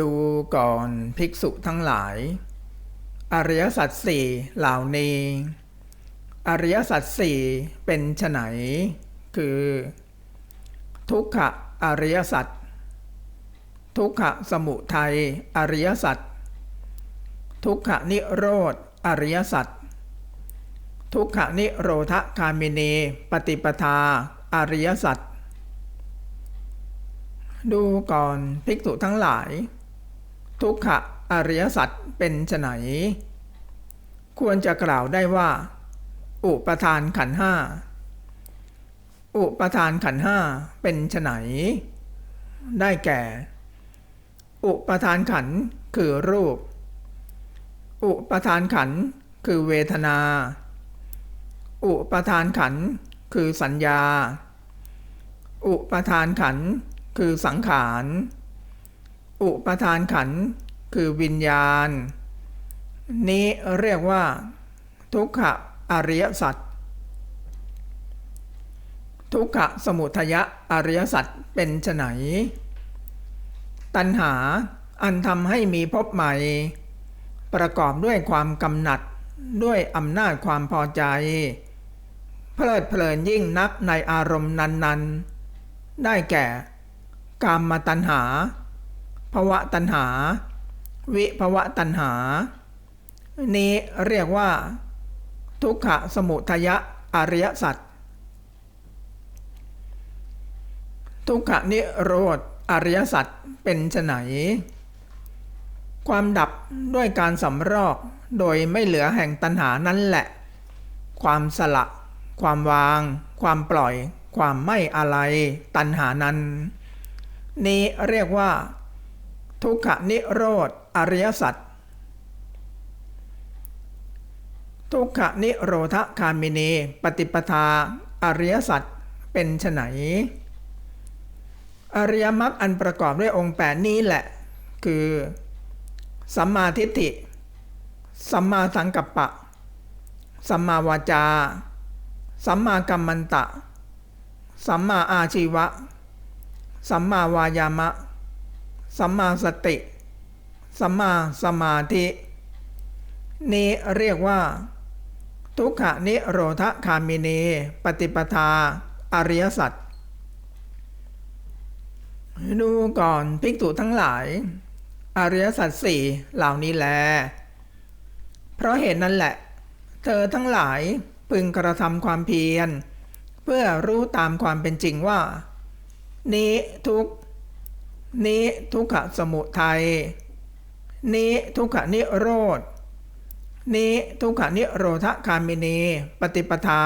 ดูก่อนภิกษุทั้งหลาย อริยสัจสี่เหล่านี้ อริยสัจสี่เป็นไฉนคือ ทุกขะอริยสัจทุกขะสมุทัยอริยสัจทุกขะนิโรธอริยสัจทุกขะนิโรธคามินีปฏิปทา อริยสัจ ดูก่อนภิกษุทั้งหลาย ทุกขะอริยสัจเป็นไนควรจะกล่าวได้ว่า อุปทานขันห้าอุปทานขันห้าเป็นไนได้แก่ อุปทานขันคือรูป อุปทานขันคือเวทนา อุปทานขันคือสัญญา อุปทานขัน คือสังขาร อุปทานขันธ์คือวิญญาณ นี้เรียกว่า ทุกขะอริยสัจทุกขะสมุทยะอริยสัจเป็นไฉนตัณหาอันทำให้มีพบใหม่ ประกอบด้วยความกำหนัดด้วยอำนาจความพอใจ เพลิดเพลินยิ่งนักในอารมณ์นั้น ๆ ได้แก่ กามมาตัณหาภวะตัณหา วิภวะตัณหา นี้เรียกว่า ทุกขะสมุทยะอริยสัจทุกขนิโรธอริยสัจเป็นไฉนความดับด้วยการสำรอกโดยไม่เหลือแห่งตัณหานั่นแหละ ความสละ ความวาง ความปล่อย ความไม่อะไร ตัณหานั้น นี้เรียกว่า ทุกขนิโรธอริยสัจทุกขนิโรธคามินีปฏิปทา อริยสัจเป็นไฉนอริยมรรคอันประกอบด้วยองค์แปดนี้แหละ คือสัมมาทิฏฐิสัมมาสังกัปปะสัมมาวาจา สัมมากัมมันตะ สัมมาอาชีวะ สัมมาวายามะ สัมมาสติ สัมมาสมาธิ นี้เรียกว่า ทุกขนิโรธคามินีปฏิปทา อริยสัจดูก่อนภิกษุทั้งหลาย อริยสัจสี่เหล่านี้แล เพราะเหตุนั้นแหละ เธอทั้งหลายพึงกระทำความเพียร เพื่อรู้ตามความเป็นจริงว่า นี้ทุกนี้ทุกขสมุทัยนี้ทุกขนิโรธนี้ทุกขนิโรธคามินีปฏิปทา